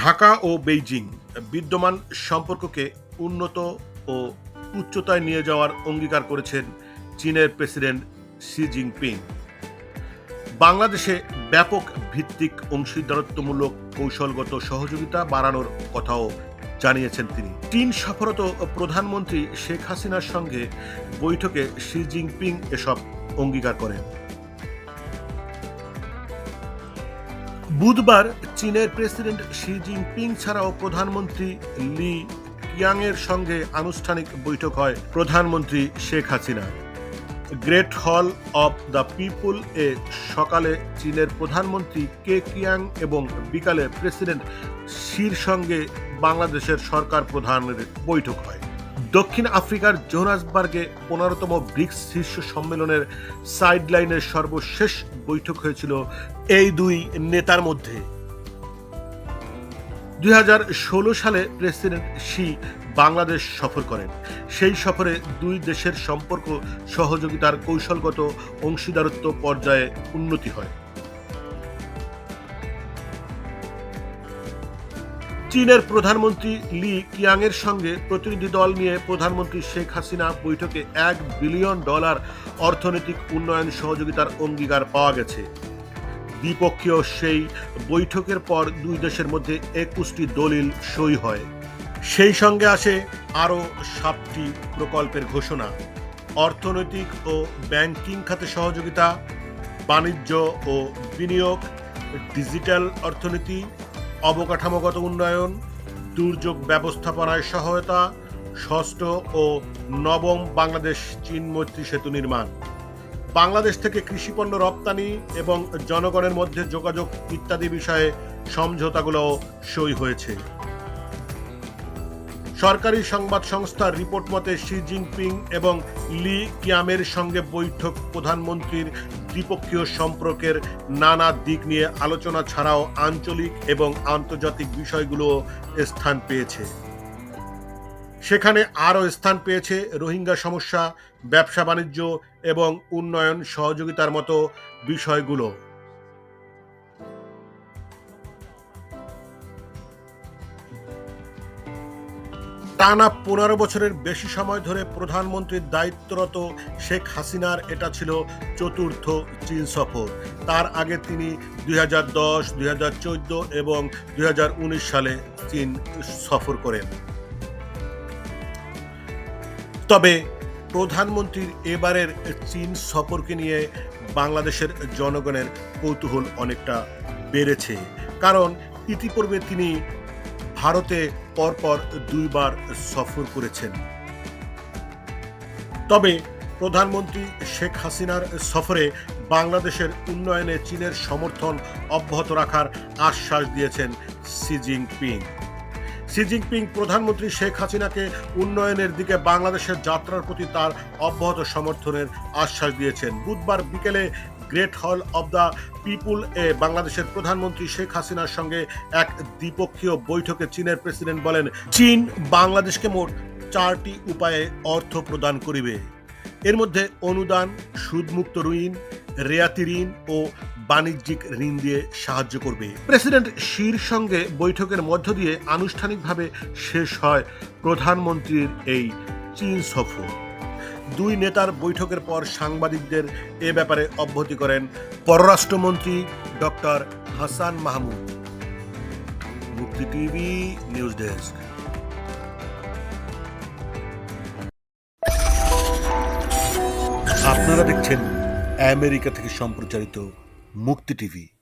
ঢাকা ও Beijing বিদ্যমান সম্পর্ককে উন্নত ও উচ্চতায় নিয়ে যাওয়ার অঙ্গীকার করেছেন চীনের প্রেসিডেন্ট শি জিনপিং। বাংলাদেশে ব্যাপক ভিত্তিক অংশীদারত্বমূলক কৌশলগত সহযোগিতা বাড়ানোর কথাও জানিয়েছেন তিনি। চীন সফরত প্রধানমন্ত্রী শেখ হাসিনার সঙ্গে বৈঠকে শি জিনপিং এসব অঙ্গীকার করেন। বুধবার চীনের প্রেসিডেন্ট শি জিনপিং ছাড়াও প্রধানমন্ত্রী লি কিয়াংয়ের সঙ্গে আনুষ্ঠানিক বৈঠক হয় প্রধানমন্ত্রী Sheikh Hasina. Great hall of the people এ সকালে চীনের প্রধানমন্ত্রী কে কিয়াং এবং বিকালে প্রেসিডেন্ট শির সঙ্গে বাংলাদেশের সরকার প্রধানের বৈঠক হয়। দক্ষিণ আফ্রিকার জোহান্সবার্গে পনেরোতম ব্রিক্স শীর্ষ সম্মেলনের সাইডলাইনের সর্বশেষ বৈঠক হয়েছিল এই দুই নেতার মধ্যে। দুই হাজার ষোলো সালে প্রেসিডেন্ট শি বাংলাদেশ সফর করেন। সেই সফরে দুই দেশের সম্পর্ক, সহযোগিতার কৌশলগত অংশীদারত্ব পর্যায়ে উন্নতি হয়। চীনের প্রধানমন্ত্রী লি কিয়াংয়ের সঙ্গে প্রতিনিধি দল নিয়ে প্রধানমন্ত্রী শেখ হাসিনা বৈঠকে এক বিলিয়ন ডলার অর্থনৈতিক উন্নয়ন সহযোগিতার অঙ্গীকার পাওয়া গেছে। দ্বিপক্ষীয় সেই বৈঠকের পর দুই দেশের মধ্যে একুশটি দলিল সই হয়। সেই সঙ্গে আসে আরও সাতটি প্রকল্পের ঘোষণা। অর্থনৈতিক ও ব্যাংকিং খাতে সহযোগিতা, বাণিজ্য ও বিনিয়োগ, ডিজিটাল অর্থনীতি, অবকাঠামোগত উন্নয়ন, দুর্যোগ ব্যবস্থাপনায় সহায়তা, ষষ্ঠ ও নবম বাংলাদেশ চীন মৈত্রী সেতু নির্মাণ। বাংলাদেশ থেকে কৃষিপণ্য রপ্তানি এবং জনগণের মধ্যে যোগাযোগ ইত্যাদি বিষয়ে সমঝোতাগুলো সই হয়েছে। সরকারি সংবাদ সংস্থার রিপোর্ট মতে, শি জিনপিং এবং লি কিয়ামের সঙ্গে বৈঠক প্রধানমন্ত্রীর দ্বিপক্ষীয় সম্পর্কের নানা দিক নিয়ে আলোচনা ছাড়াও আঞ্চলিক এবং আন্তর্জাতিক বিষয়গুলো স্থান পেয়েছে। সেখানে আরও স্থান পেয়েছে রোহিঙ্গা সমস্যা, ব্যবসা বাণিজ্য এবং উন্নয়ন সহযোগিতার মতো বিষয়গুলো। টানা পনেরো বছরের বেশি সময় ধরে প্রধানমন্ত্রীর দায়িত্বরত শেখ হাসিনার এটা ছিল চতুর্থ চীন সফর। তার আগে তিনি দুই হাজার এবং দুই হাজার উনিশ সালে চীন সফর করেন। তবে প্রধানমন্ত্রীর এবারের চীন সফরকে নিয়ে বাংলাদেশের জনগণের কৌতূহল অনেকটা বেড়েছে। কারণ ইতিপূর্বে তিনি ভারতে পরপর দুইবার সফর করেছেন। তবে প্রধানমন্ত্রী শেখ হাসিনার সফরে বাংলাদেশের উন্নয়নে চীনের সমর্থন অব্যাহত রাখার আশ্বাস দিয়েছেন শি জিনপিং। শি জিনপিং প্রধানমন্ত্রী শেখ হাসিনাকে উন্নয়নের দিকে বাংলাদেশের যাত্রার প্রতি তার অব্যাহত সমর্থনের আশ্বাস দিয়েছেন। বুধবার বিকেলে great hall of the people এ বাংলাদেশের প্রধানমন্ত্রী শেখ হাসিনার সঙ্গে এক দ্বিপক্ষীয় বৈঠকে চীনের প্রেসিডেন্ট বলেন, চীন বাংলাদেশকে মোট চারটি উপায়ে অর্থ প্রদান করিবে। এর মধ্যে অনুদান, সুদমুক্ত ঋণ, রেয়াতি ঋণ ও বাণিজ্যিক ঋণ দিয়ে সাহায্য করবে। প্রেসিডেন্ট শির সঙ্গে বৈঠকের মধ্য দিয়ে আনুষ্ঠানিকভাবে শেষ হয় প্রধানমন্ত্রীর এই চীন সফর। দুই নেতার বৈঠকের পর সাংবাদিকদের এ ব্যাপারে অব্যাহতি করেন পররাষ্ট্রমন্ত্রী ডক্টর হাসান মাহমুদ। মুক্তি টিভি নিউজ ডেস্ক। আপনারা দেখছেন আমেরিকা থেকে সম্প্রচারিত মুক্তি টিভি।